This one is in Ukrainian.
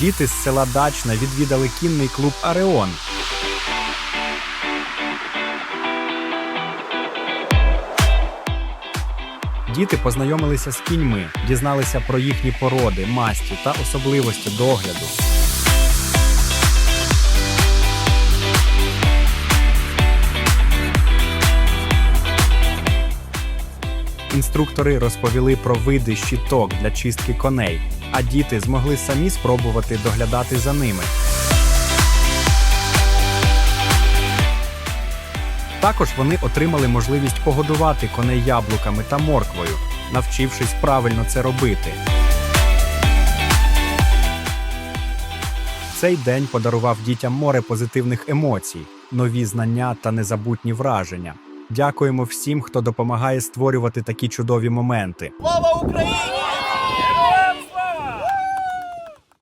Діти з села Дачна відвідали кінний клуб Ареон. Діти познайомилися з кіньми, дізналися про їхні породи, масті та особливості догляду. Інструктори розповіли про види щиток для чистки коней, а діти змогли самі спробувати доглядати за ними. Також вони отримали можливість погодувати коней яблуками та морквою, навчившись правильно це робити. Цей день подарував дітям море позитивних емоцій, нові знання та незабутні враження. Дякуємо всім, хто допомагає створювати такі чудові моменти. Слава Україні!